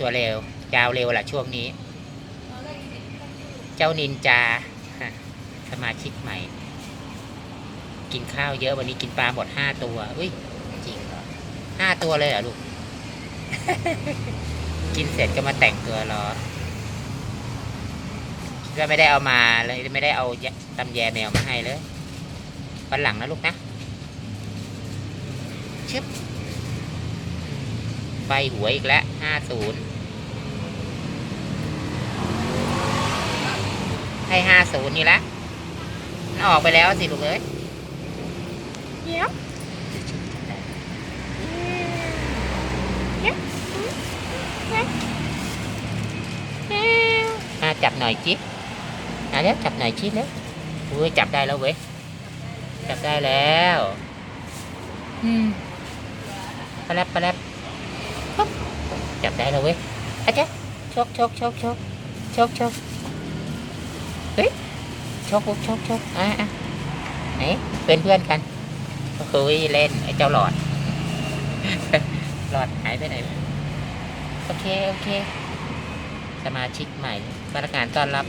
ตัวเร็ว ยาวเร็วแหละช่วงนี้ เจ้านินจาสมาชิกใหม่ กินข้าวเยอะวันนี้กินปลาหมดห้าตัว อุ้ยจริงเหรอห้าตัวเลยเหรอลูก กินเสร็จก็มาแต่งตัวรอคิดว่าไม่ได้เอามาเลยไม่ได้เอาตำแยแมวมาให้เลยวันหลังนะลูกนะชึบ ใบหัวยอีกแล้วห้าศูนย์ให้ห้าศูนย์นี่ละมันออกไปแล้วสิลูกเอ้ยเดี๋ยวอะจับหน่อยจิอะแล้วจับหน่อยจิแล้วอุ้ยจับได้แล้วเว้ย จับได้แล้ว อืมปะแลบปะแลบ ปุ๊บจับได้แล้วเว้ยอาจ๊ะชกชกชกชกชกชกเฮ้ยชกชกชกอะอะไหนเป็นเพื่อนกันคุยเล่นไอ้เจ้าหลอด หลอดหายไปไหนวโอเค โอเค สมาชิกใหม่พนักงานต้อนรับ